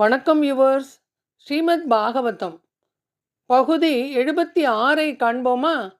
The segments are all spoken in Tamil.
வணக்கம் யுவர்ஸ் ஸ்ரீமத் பாகவதம். பகுதி எழுபத்தி ஆறை காண்போமா?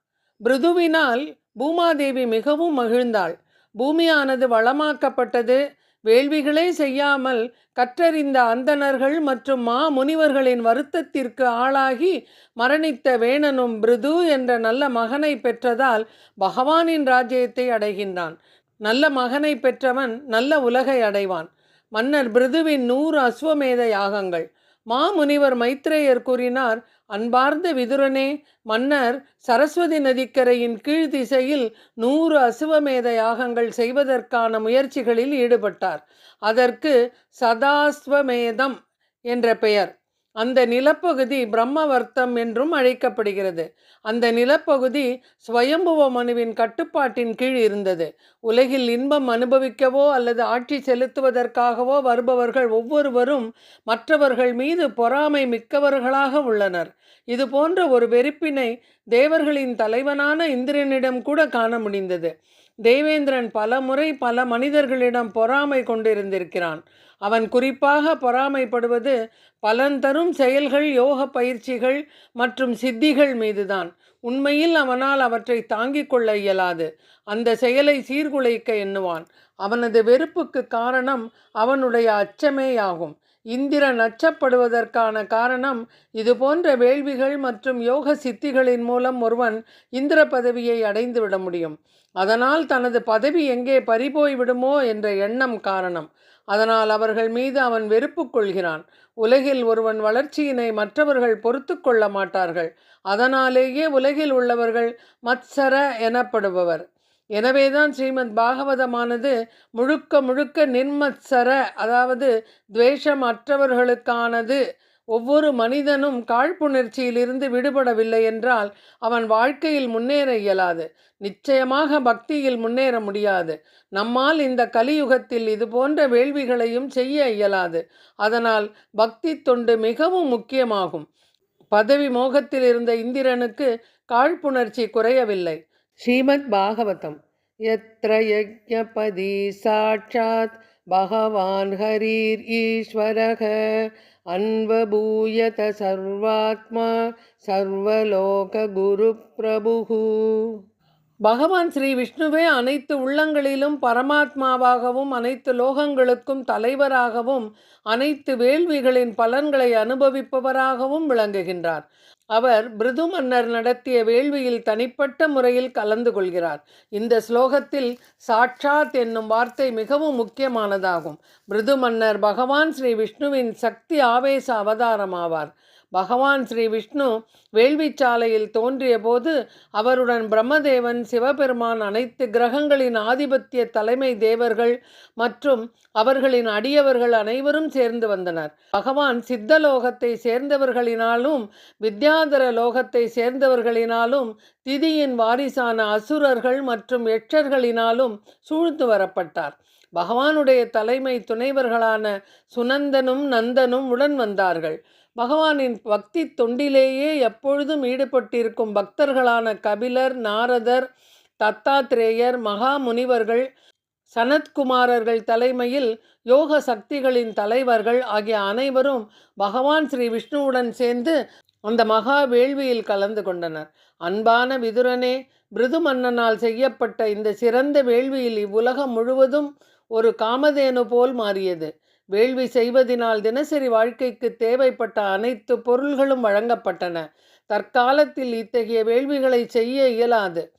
பிருதுவினால் பூமாதேவி மிகவும் மகிழ்ந்தாள். பூமியானது வளமாக்கப்பட்டது. வேள்விகளே செய்யாமல் கற்றறிந்த அந்தணர்கள் மற்றும் மா முனிவர்களின் வருத்தத்திற்கு ஆளாகி மரணித்த வேணனும் பிருது என்ற நல்ல மகனை பெற்றதால் பகவானின் ராஜ்யத்தை அடைகின்றான். நல்ல மகனை பெற்றவன் நல்ல உலகை அடைவான். மன்னர் பிருதுவின் நூறு அஸ்வமேத யாகங்கள். மாமுனிவர் மைத்ரேயர் கூறினார் அன்பார்ந்த விதுரனே மன்னர் சரஸ்வதி நதிக்கரையின் கீழ் திசையில் நூறு அசுவமேத யாகங்கள் செய்வதற்கான முயற்சிகளில் ஈடுபட்டார். அதற்கு சதாஸ்வமேதம் என்ற பெயர். அந்த நிலப்பகுதி பிரம்மவர்த்தம் என்றும் அழைக்கப்படுகிறது. அந்த நிலப்பகுதி ஸ்வயம்புவ மனுவின் கட்டுப்பாட்டின் கீழ் இருந்தது. உலகில் இன்பம் அனுபவிக்கவோ அல்லது ஆட்சி செலுத்துவதற்காகவோ வருபவர்கள் ஒவ்வொருவரும் மற்றவர்கள் மீது பொறாமை மிக்கவர்களாக உள்ளனர். இது போன்ற ஒரு வெறுப்பினை தேவர்களின் தலைவனான இந்திரனிடம் கூட காண முடிந்தது. தேவேந்திரன் பல முறை பல மனிதர்களிடம் பொறாமை கொண்டிருந்திருக்கிறான். அவன் குறிப்பாக பொறாமைப்படுவது பலன் தரும் செயல்கள் யோக பயிற்சிகள் மற்றும் சித்திகள் மீதுதான். உண்மையில் அவனால் அவற்றை தாங்கிக் கொள்ள இயலாது. அந்த செயலை சீர்குலைக்க எண்ணுவான். அவனது வெறுப்புக்கு காரணம் அவனுடைய அச்சமேயாகும். இந்திரன் அச்சப்படுவதற்கான காரணம் இது போன்ற வேள்விகள் மற்றும் யோக சித்திகளின் மூலம் ஒருவன் இந்திர பதவியை அடைந்து விட முடியும். அதனால் தனது பதவி எங்கே பறிபோய் விடுமோ என்ற எண்ணம் காரணம். அதனால் அவர்கள் மீது அவன் வெறுப்பு கொள்கிறான். உலகில் ஒருவன் வளர்ச்சியினை மற்றவர்கள் பொறுத்து கொள்ள மாட்டார்கள். அதனாலேயே உலகில் உள்ளவர்கள் மத்சர எனப்படுபவர். எனவேதான் ஸ்ரீமத் பாகவதமானது முழுக்க முழுக்க நிர்மத்சர அதாவது துவேஷம் அற்றவர்களுக்கானது ஒவ்வொரு மனிதனும் காழ்ப்புணர்ச்சியிலிருந்து விடுபடவில்லை என்றால் அவன் வாழ்க்கையில் முன்னேற இயலாது. நிச்சயமாக பக்தியில் முன்னேற முடியாது. நம்மால் இந்த கலியுகத்தில் இது போன்ற வேள்விகளையும் செய்ய இயலாது. அதனால் பக்தி தொண்டு மிகவும் முக்கியமாகும். பதவி மோகத்தில் இருந்த இந்திரனுக்கு காழ்ப்புணர்ச்சி குறையவில்லை. ஸ்ரீமத் பாகவதம். எத்திர யஜ்ஞபதி சாட்சாத் பகவான் ஹரீர் ஈஸ்வரக अन्वभूयत सर्वात्मा सर्वलोकगुरुप्रभुः। பகவான் ஸ்ரீ விஷ்ணுவே அனைத்து உள்ளங்களிலும் பரமாத்மாவாகவும் அனைத்து லோகங்களுக்கும் தலைவராகவும் அனைத்து வேள்விகளின் பலன்களை அனுபவிப்பவராகவும் விளங்குகின்றார். அவர் பிருது மன்னர் நடத்திய வேள்வியில் தனிப்பட்ட முறையில் கலந்து கொள்கிறார். இந்த ஸ்லோகத்தில் சாட்சாத் என்னும் வார்த்தை மிகவும் முக்கியமானதாகும். பிருது மன்னர் பகவான் ஸ்ரீ விஷ்ணுவின் சக்தி ஆவேச அவதாரமாவார். பகவான் ஸ்ரீ விஷ்ணு வேள்விச்சாலையில் தோன்றிய போது அவருடன் பிரம்மதேவன் சிவபெருமான் அனைத்து கிரகங்களின் ஆதிபத்திய தலைமை தேவர்கள் மற்றும் அவர்களின் அடியவர்கள் அனைவரும் சேர்ந்து வந்தனர். பகவான் சித்தலோகத்தை சேர்ந்தவர்களினாலும் வித்யாதர லோகத்தை சேர்ந்தவர்களினாலும் திதியின் வாரிசான அசுரர்கள் மற்றும் எட்சர்களினாலும் சூழ்ந்து வரப்பட்டார். பகவானுடைய தலைமை துணைவர்களான சுனந்தனும் நந்தனும் உடன் வந்தார்கள். பகவானின் பக்தி தொண்டிலேயே எப்பொழுதும் ஈடுபட்டிருக்கும் பக்தர்களான கபிலர் நாரதர் தத்தாத்ரேயர் மகா முனிவர்கள் சனத்குமாரர்கள் தலைமையில் யோக சக்திகளின் தலைவர்கள் ஆகிய அனைவரும் பகவான் ஸ்ரீ விஷ்ணுவுடன் சேர்ந்து அந்த மகா வேள்வியில் கலந்து கொண்டனர். அன்பான விதுரனே பிருது மன்னனால் செய்யப்பட்ட இந்த சிறந்த வேள்வியில் இவ்வுலகம் முழுவதும் ஒரு காமதேனு போல் மாறியது. வேள்வி செய்வதினால் தினசரி வாழ்க்கைக்கு தேவைப்பட்ட அனைத்து பொருள்களும் வழங்கப்பட்டன. தற்காலத்தில் இத்தகைய வேள்விகளை செய்ய இயலாது.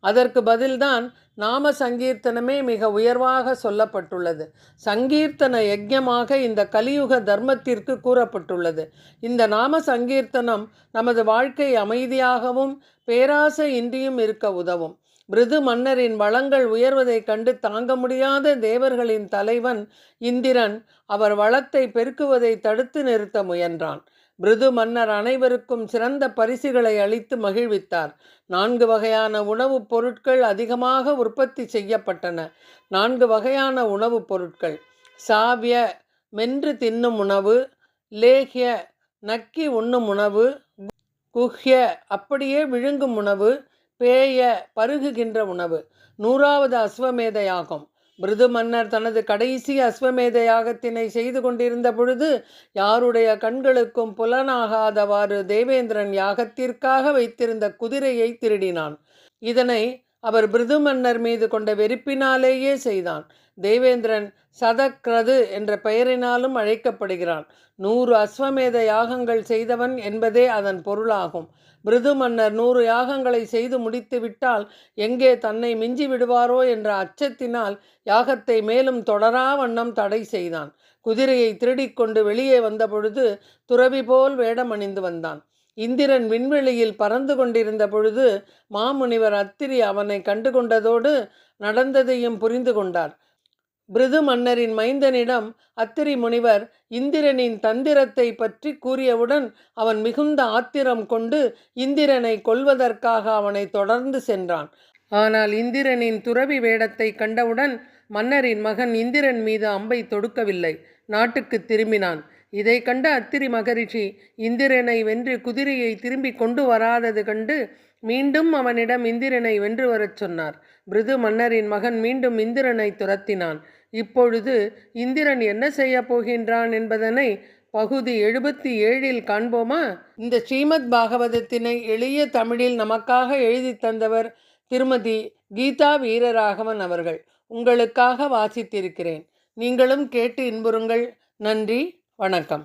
அதற்கு பதில்தான் நாம சங்கீர்த்தனமே மிக உயர்வாக சொல்லப்பட்டுள்ளது. சங்கீர்த்தன யஜ்யமாக இந்த கலியுக தர்மத்திற்கு கூறப்பட்டுள்ளது. இந்த நாம சங்கீர்த்தனம் நமது வாழ்க்கை அமைதியாகவும் பேராசை இன்றியும் இருக்க உதவும். மிருது மன்னரின் வளங்கள் உயர்வதைக் கண்டு தாங்க முடியாத தேவர்களின் தலைவன் இந்திரன் அவர் வளத்தை பெருக்குவதை தடுத்து நிறுத்த முயன்றான். பிருது மன்னர் அனைவருக்கும் சிறந்த பரிசுகளை அளித்து மகிழ்வித்தார். நான்கு வகையான உணவுப் பொருட்கள் அதிகமாக உற்பத்தி செய்யப்பட்டன. நான்கு வகையான உணவுப் பொருட்கள். சாவிய மென்று தின்னும் உணவு லேகிய நக்கி உண்ணும் உணவு குஹ்ய அப்படியே விழுங்கும் உணவு பேய பருகுகின்ற உணவு. நூறாவது அஸ்வமேத யாகம் பிருது மன்னர் தனது கடைசி அஸ்வமேத யாகத்தினை செய்து கொண்டிருந்த பொழுது யாருடைய கண்களுக்கும் புலனாகாதவாறு தேவேந்திரன் யாகத்திற்காக வைத்திருந்த குதிரையை திருடினான். இதனை அவர் பிருது மன்னர் மீது கொண்ட வெறுப்பினாலேயே செய்தான். தேவேந்திரன் சதக்ரது என்ற பெயரினாலும் அழைக்கப்படுகிறான். நூறு அஸ்வமேத யாகங்கள் செய்தவன் என்பதே அதன் பொருளாகும். பிருது மன்னர் நூறு யாகங்களை செய்து முடித்து விட்டால் எங்கே தன்னை மிஞ்சி விடுவாரோ என்ற அச்சத்தினால் யாகத்தை மேலும் தொடரா வண்ணம் தடை செய்தான். குதிரையை திருடிக்கொண்டு வெளியே வந்தபொழுது துறவி போல் வேடமணிந்து வந்தான். இந்திரன் விண்வெளியில் பறந்து கொண்டிருந்த பொழுது மாமுனிவர் அத்திரி அவனை கண்டுகொண்டதோடு நடந்ததையும் புரிந்து கொண்டார். பிருது மன்னரின் மைந்தனிடம் அத்திரி முனிவர் இந்திரனின் தந்திரத்தை பற்றி கூறியவுடன் அவன் மிகுந்த ஆத்திரம் கொண்டு இந்திரனை கொல்வதற்காக அவனை தொடர்ந்து சென்றான். ஆனால் இந்திரனின் துறவி வேடத்தை கண்டவுடன் மன்னரின் மகன் இந்திரன் மீது அம்பை தொடுக்கவில்லை. நாட்டுக்கு திரும்பினான். இதை கண்ட அத்திரி மகரிஷி இந்திரனை வென்று குதிரையை திரும்பி கொண்டு வராதது கண்டு மீண்டும் அவனிடம் இந்திரனை வென்று வரச் சொன்னார். பிருது மன்னரின் மகன் மீண்டும் இந்திரனை துரத்தினான். இப்பொழுது இந்திரன் என்ன செய்ய போகின்றான் என்பதனை பகுதி எழுபத்தி ஏழில் காண்போமா? இந்த ஸ்ரீமத் பாகவதத்தினை எளிய தமிழில் நமக்காக எழுதி தந்தவர் திருமதி கீதா வீரராகவன் அவர்கள். உங்களுக்காக வாசித்திருக்கிறேன். நீங்களும் கேட்டு இன்புறுங்கள். நன்றி. வணக்கம்.